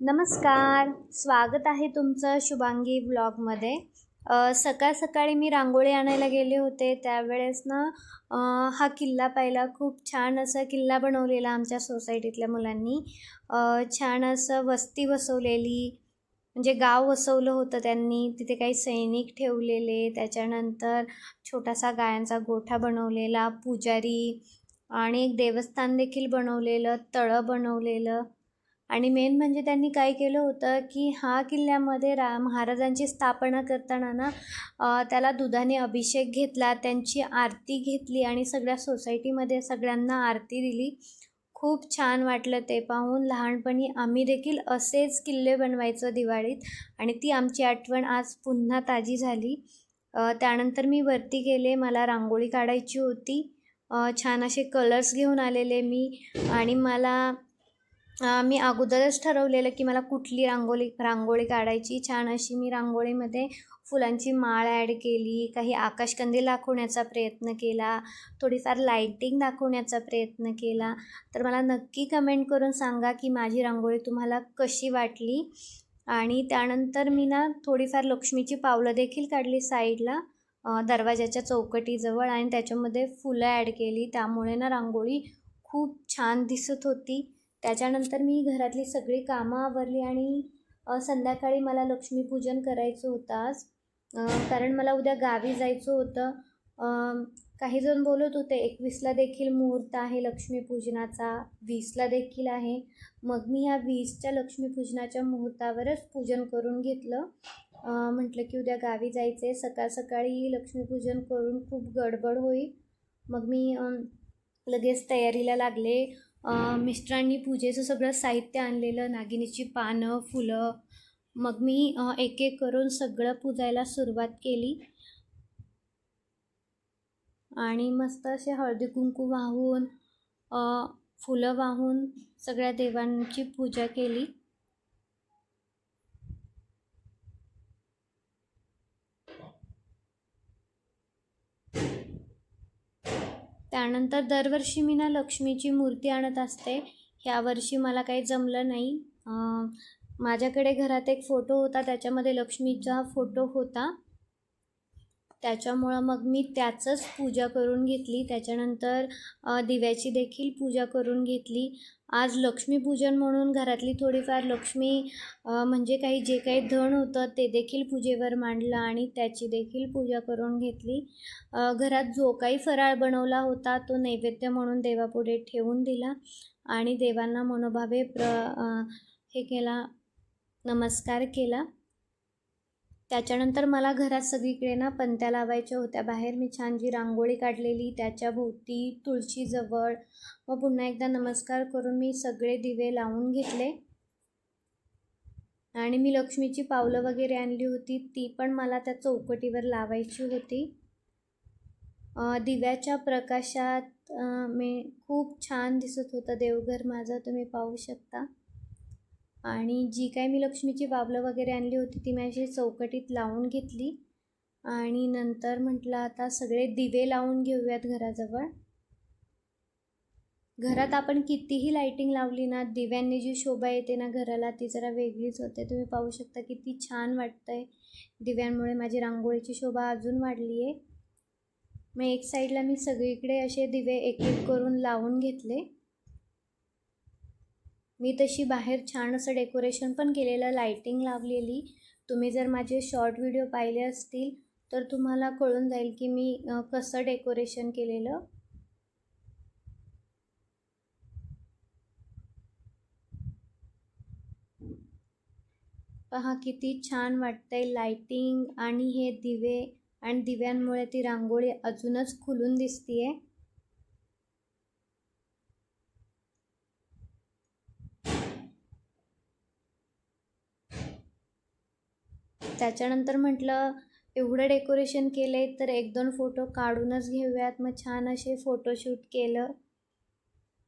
नमस्कार. स्वागत आहे तुमचं शुभांगी ब्लॉगमध्ये सकाळ सकाळी मी रांगोळी आणायला गेले होते. त्यावेळेस ना हा किल्ला पाहिला. खूप छान असा किल्ला बनवलेला आमच्या सोसायटीतल्या मुलांनी. छान असं वस्ती वसवलेली म्हणजे गाव वसवलं होतं त्यांनी. तिथे काही सैनिक ठेवलेले. त्याच्यानंतर छोटासा गायांचा गोठा बनवलेला पुजारी आणि एक देवस्थान देखील बनवलेलं तळं बनवलेलं. आणि मेन म्हणजे त्यांनी काय केलं होतं की हा किल्ल्यामध्ये रा महाराजांची स्थापना करताना ना त्याला दुधाने अभिषेक घेतला त्यांची आरती घेतली आणि सगळ्या सोसायटीमध्ये सगळ्यांना आरती दिली. खूप छान वाटलं ते पाहून. लहानपणी आम्ही देखील असेच किल्ले बनवायचो दिवाळीत आणि ती आमची आठवण आज पुन्हा ताजी झाली. त्यानंतर मी वरती गेले मला रांगोळी काढायची होती. छान असे कलर्स घेऊन आलेले मी आणि मला मी अगोदरच ठरवलेलं की मला कुठली रांगोळी रांगोळी काढायची. छान अशी मी रांगोळीमध्ये फुलांची माळ ॲड केली काही आकाशकंदील दाखवण्याचा प्रयत्न केला थोडीफार लाईटिंग दाखवण्याचा प्रयत्न केला. तर मला नक्की कमेंट करून सांगा की माझी रांगोळी तुम्हाला कशी वाटली? आणि त्यानंतर मी ना थोडीफार लक्ष्मीची पावलं देखील काढली साईडला दरवाज्याच्या दरवाजाच्या चौकटीजवळ. आणि त्याच्यामध्ये फुलं ॲड केली. त्यामुळे ना रांगोळी खूप छान दिसत होती. त्याच्यानंतर मी घरातली सगळी कामं आवरली आणि संध्याकाळी मला लक्ष्मीपूजन करायचं होतं आज कारण मला उद्या गावी जायचं होतं. काहीजण काही जण बोलत होते एकवीसला देखील मुहूर्त आहे लक्ष्मीपूजनाचा वीसला देखील आहे. मग मी ह्या वीसच्या लक्ष्मीपूजनाच्या मुहूर्तावरच पूजन करून घेतलं. म्हटलं की उद्या गावी जायचं आहे सकाळ सकाळी लक्ष्मीपूजन करून खूप गडबड होईल. मग मी लगेच तयारीला लागले. मिस्टरांनी पूजेचं सगळं साहित्य आणलेलं नागिनीची पानं फुलं. मग मी एक एक करून सगळं पूजायला सुरुवात केली. आणि मस्त असे हळदी कुंकू वाहून फुलं वाहून सगळ्या देवांची पूजा केली. त्यानंतर दरवर्षी मी ना लक्ष्मीची मूर्ती आणत असते. ह्यावर्षी मला काही जमलं नाही. माझ्याकडे घरात एक फोटो होता त्याच्यामध्ये लक्ष्मीचा फोटो होता. त्याच्यामुळं मग मी त्याचंच पूजा करून घेतली. त्याच्यानंतर दिव्याची देखील पूजा करून घेतली. आज लक्ष्मीपूजन म्हणून घरातली थोडीफार लक्ष्मी म्हणजे काही जे काही धन होतं ते देखील पूजेवर मांडलं आणि त्याची देखील पूजा करून घेतली. घरात जो काही फराळ बनवला होता तो नैवेद्य म्हणून देवापुढे ठेवून दिला आणि देवांना मनोभावे प्र हे केला नमस्कार केला. त्याच्यानंतर मला घरात सगळीकडे ना पंत्या लावायच्या होत्या. बाहेर मी छान जी रांगोळी काढलेली त्याच्या भोवती तुळशीजवळ. मग पुन्हा एकदा नमस्कार करून मी सगळे दिवे लावून घेतले. आणि मी लक्ष्मीची पावलं वगैरे आणली होती. ती पण मला त्या चौकटीवर लावायची होती. दिव्याच्या प्रकाशात मी खूप छान दिसत होतं. देवघर माझं तुम्ही पाहू शकता. आणि जी काय मी लक्ष्मीची बाबलं वगैरे आणली होती ती मी अशी चौकटीत लावून घेतली. आणि नंतर म्हटलं आता सगळे दिवे लावून घेऊयात घराजवळ. घरात आपण कितीही लाईटिंग लावली ना दिव्यांनी जी शोभा येते ना घराला ती जरा वेगळीच होते. तुम्ही पाहू शकता किती छान वाटतंय. दिव्यांमुळे माझी रांगोळीची शोभा अजून वाढली आहे मग एक साईडला मी सगळीकडे असे दिवे एक एक करून लावून घेतले. मी तशी बाहेर छान असं डेकोरेशन पण केलेलं लाईटिंग लावलेली. तुम्ही जर माझे शॉर्ट व्हिडिओ पाहिले असतील तर तुम्हाला कळून जाईल की मी कसं डेकोरेशन केलेलं. पहा किती छान वाटतंय लायटिंग आणि हे दिवे आणि दिव्यांमुळे ती रांगोळी अजूनच खुलून दिसतीये. त्याच्यानंतर म्हटलं एवढं डेकोरेशन केलं आहे तर एक दोन फोटो काढूनच घेऊयात. मग छान असे फोटोशूट केलं.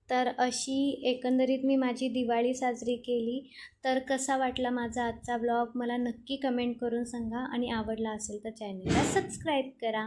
तर अशी एकंदरीत मी माझी दिवाळी साजरी केली. तर कसा वाटला माझा आजचा ब्लॉग मला नक्की कमेंट करून सांगा आणि आवडला असेल तर चॅनलला सबस्क्राईब करा.